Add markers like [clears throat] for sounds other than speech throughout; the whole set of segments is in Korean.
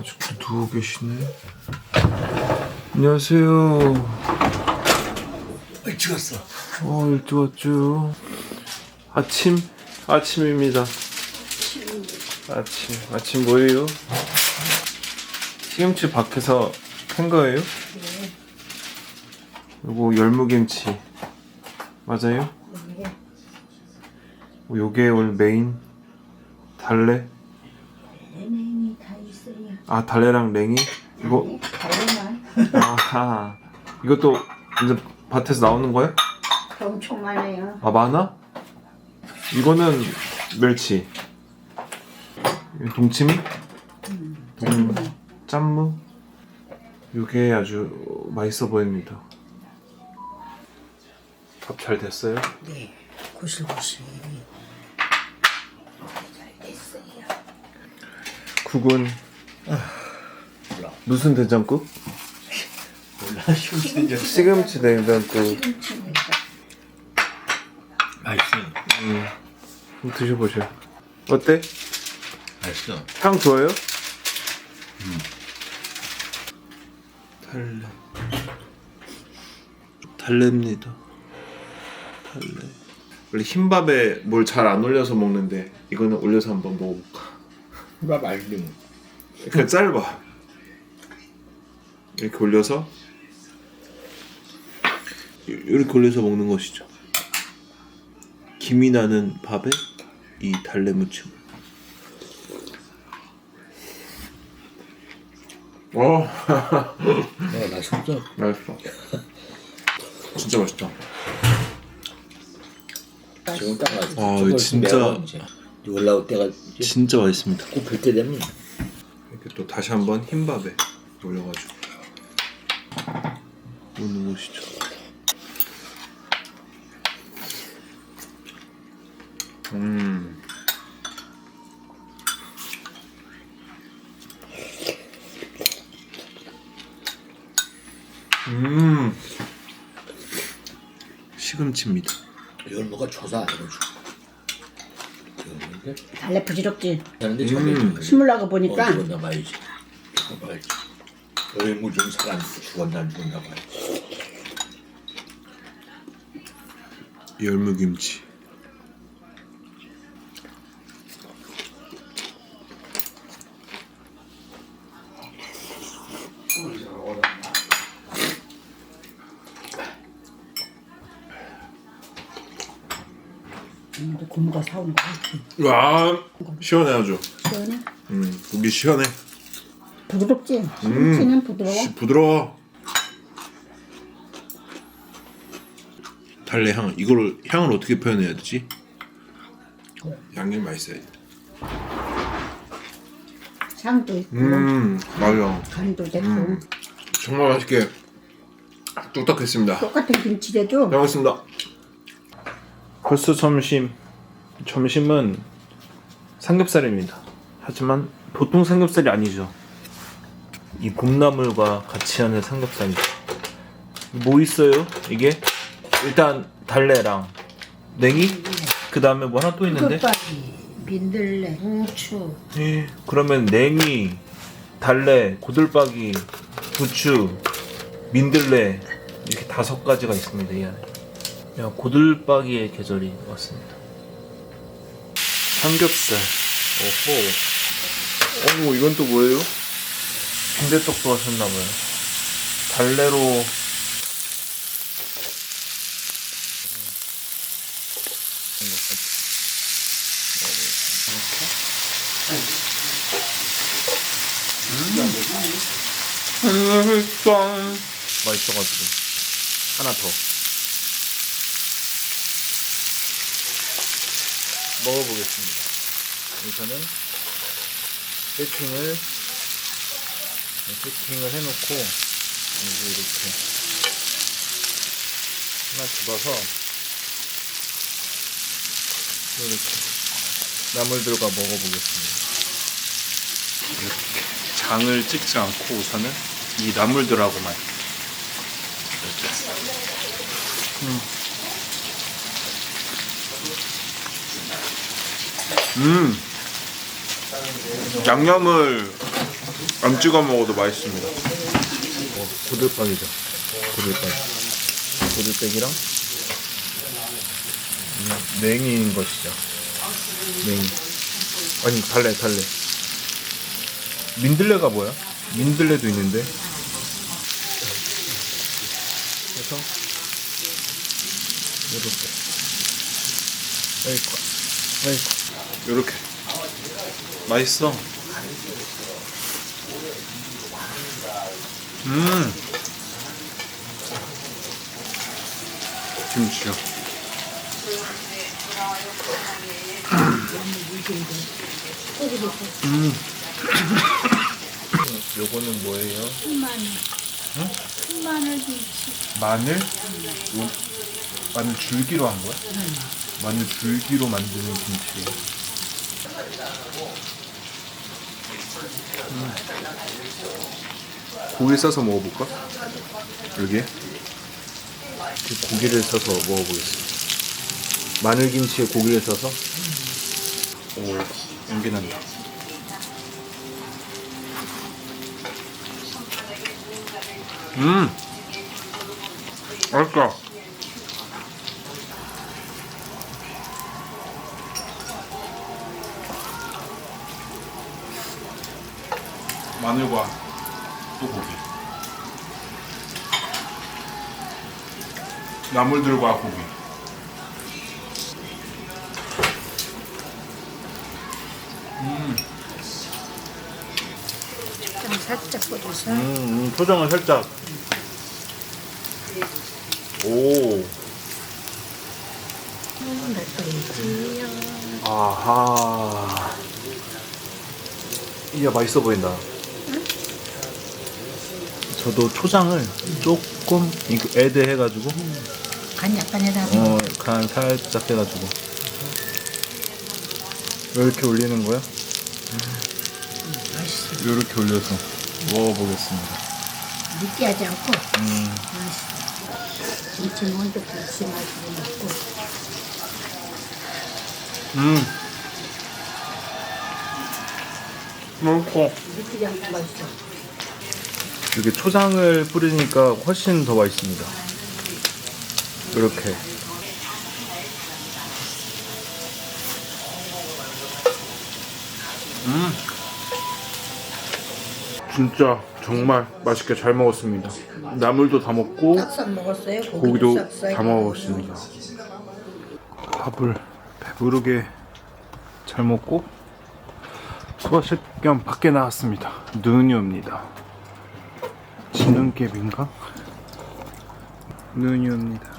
아직도 누워 계시네. 안녕하세요. 일찍 왔어. 어, 일찍 왔죠. 아침, 아침입니다. 아침, 아침 뭐예요? 시금치 밖에서 캔 거예요? 요거 열무김치. 맞아요? 어, 요게 오늘 메인 달래. 아 달래랑 냉이. 이거 달래만 아하. 이것도 이제 밭에서 나오는 거야? 엄청 많아요. 아 많아? 이거는 멸치. 동치미? 음, 짠무. 이게 아주 맛있어 보입니다. 밥 잘 됐어요? 네, 고슬고슬. 잘 됐어요. 국은 무슨 된장국? 몰라, 시금치 시금치 된장국. 맛있어. 음, 한번 드셔보세요. 어때? 맛있어. 향 좋아요? 달래. 달래입니다. 달래. 원래 흰밥에 뭘 잘 안 올려서 먹는데 이거는 올려서 한번 먹어볼까? 나 맛있어. 그냥 짧아. 이렇게 올려서 이렇게 올려서 먹는 것이죠. 김이 나는 밥에 이 달래 무침. 어. 네, 맛있어. 맛있어. 진짜 맛있다. 지금 딱 맛있어. 아, 진짜- 올라올 때가 진짜 맛있습니다. 굽힐 때 되면 이렇게 또 다시 한번 흰밥에 올려가지고 먹는 것이죠. 음. 음. 시금치입니다. 열무가 조사 안 해가지고. 달래 부지럽지. 음. 저게 스물라고 보니까 어, 죽었나 봐야지. 죽었나 봐야지. 열무 좀 사람 죽었나 안 죽었나 봐야지. 열무김치. 음, 또 고모가 사오는 거. 와 시원해 아주. 시원해. 음 고기 시원해. 부드럽지. 시금치는 부드러워. 씨, 부드러워. 달래 향 이걸 향을 어떻게 표현해야 되지? 양념 맛있어야 돼. 향도 있고 음 맞아. 간도 됐고 정말 맛있게 뚝딱했습니다. 똑같은 김치래도 잘 먹겠습니다. 벌써 점심. 점심은 삼겹살입니다. 하지만 보통 삼겹살이 아니죠. 이 봄나물과 같이 하는 삼겹살이죠. 뭐 있어요? 이게 일단 달래랑 냉이 그 다음에 뭐 하나 또 있는데? 끝바지, 민들레, 후추, 예, 그러면 냉이, 달래, 고들박이, 부추, 민들레 이렇게 다섯 가지가 있습니다 이 안에. 야, 고들박이의 계절이 왔습니다. 삼겹살. 오호. 어머 이건 또 뭐예요? 빈대떡도 하셨나봐요. 달래로 맛있어. 맛있어가지고 하나 더 먹어보겠습니다. 우선은 세팅을 세팅을 해놓고 이제 이렇게 하나 집어서 이렇게 나물들과 먹어보겠습니다. 이렇게 장을 찍지 않고 우선은 이 나물들하고만 음. 양념을 안 찍어 먹어도 맛있습니다. 어, 고들빵이죠. 고들빵. 고들빵이랑 음, 냉이인 것이죠. 냉이. 아니 달래 달래. 민들레가 뭐야? 민들레도 있는데. 그래서 이렇게. 아이고, 아이고. 이렇게. 맛있어. 음. 김치요. [clears throat] 음. [coughs] 요거는 뭐예요? 마늘. 마늘 김치. 마늘? 요, 마늘 줄기로 한 거야? 마늘 줄기로 만드는 김치. 음. 고기 싸서 먹어볼까? 여기에? 그 고기를 싸서 먹어보겠습니다. 마늘 김치에 고기를 싸서? 오, 연기 난다. 음, 맛있다. 마늘과 또 고기. 나물들과 고기. 좀 살짝 뿌려서. 음, 음 초장을 살짝. 오. 넣어야지. 아하. 이야 맛있어 보인다. 저도 초장을 조금 이거 애드 해가지고 간 약간 해라고. 어, 간 살짝 해가지고 이렇게 올리는 거야? 맛있어. 이렇게 올려서 먹어보겠습니다. 느끼하지 않고 음, 맛있어. 김치 먼저 김치 맛으로 먹고. 음, 맛있고 느끼지 않고 맛있어. 이렇게 초장을 뿌리니까 훨씬 더 맛있습니다. 이렇게. 음. 진짜 정말 맛있게 잘 먹었습니다. 나물도 다 먹고 싹싹 먹었어요. 고기도, 고기도 싹싹. 다 먹었습니다. 밥을 배부르게 잘 먹고 소화실 겸 밖에 나왔습니다. 눈이 옵니다. 지눈개비인가? 눈이 옵니다.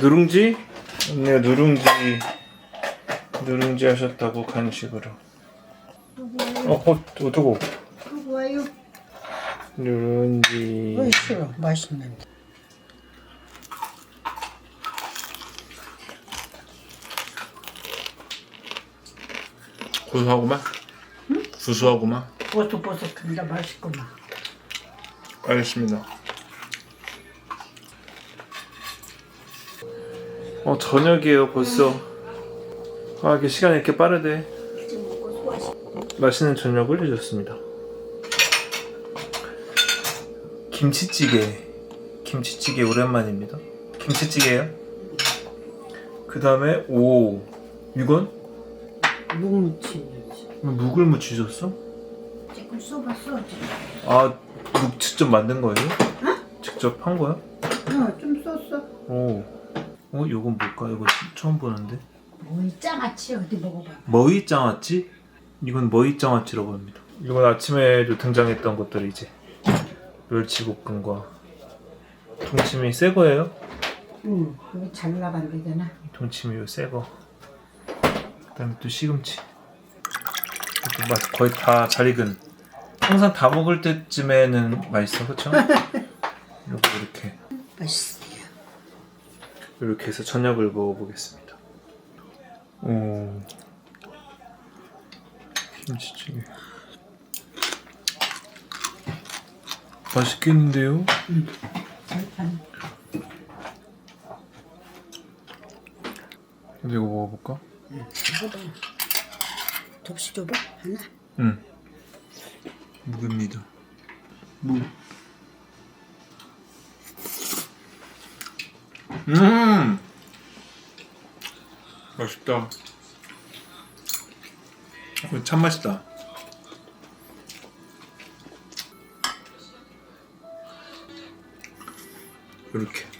누룽지? 네, 누룽지. 누룽지 하셨다고 간식으로. 어, 어, 두고. 그거 와요. 누룽지. 어이 싫어. 맛있는데. 고소하구만. 구수하구만. 보석보석한데 맛있구만. 알겠습니다. 어 저녁이에요 벌써. 아 이게 시간이 이렇게 빠르대. 맛있는 저녁을 해줬습니다. 김치찌개. 김치찌개 오랜만입니다. 김치찌개요. 그 다음에 오 이건 묵무치. 묵을 무치셨어? 조금 써봤어. 지금. 아묵 직접 만든 거예요? 직접 한 거야? 어, 좀 썼어. 오. 어 이건 뭘까? 이거 처음 보는데. 뭐이 장아찌 어디 먹어봐. 머위 장아찌? 이건 머위 장아찌라고 합니다. 이건 아침에도 등장했던 것들이지. 멸치볶음과 동치미 새 거예요? 응, 이거 잘 나간다잖아. 동치미 요새 거. 그다음에 또 시금치. 맛 거의 다 잘 익은. 항상 다 먹을 때쯤에는 맛있어, 그렇죠? 이렇게 [laughs] 이렇게 맛있어요. 이렇게 해서 저녁을 먹어보겠습니다. 오. 김치찌개. 맛있겠는데요? 절판. 근데 이거 먹어볼까? 먹어봐. 접시 줘봐 하나. 응. 묵입니다. 묵. 음. 맛있다. 어, 참 맛있다. 이렇게.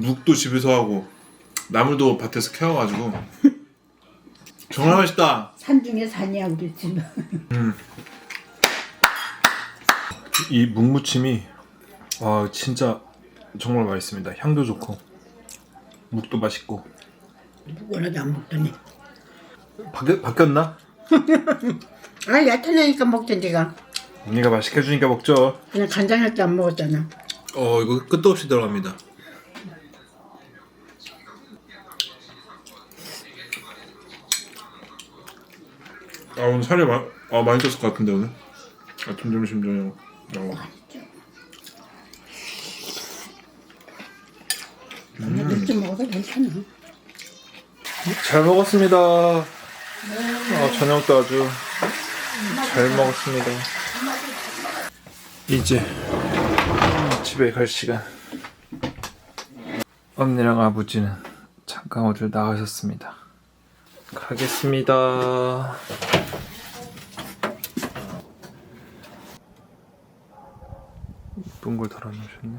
묵도 집에서 하고 나물도 밭에서 캐와가지고 정말 맛있다. 산 중에 산이야 우리 집. 이 묵무침이 아 진짜 정말 맛있습니다. 향도 좋고 묵도 맛있고 누구나도 안 먹더니. 바뀌, 바뀌었나? [laughs] 아 얕아내니까 먹던 데가 언니가 맛있게 해주니까 먹죠. 그냥 간장할 때 안 먹었잖아. 어 이거 끝도 없이 들어갑니다. 아 오늘 살이 마, 아, 많이 쪘을 것 같은데 오늘 아침 점심 저녁 어. 그냥 늦게 먹어도 괜찮아. 잘 먹었습니다. 아, 저녁도 아주 잘 먹었습니다. 이제 집에 갈 시간. 언니랑 아버지는 잠깐 어딜 나가셨습니다. 가겠습니다. 이쁜 걸 달아놓으셨네.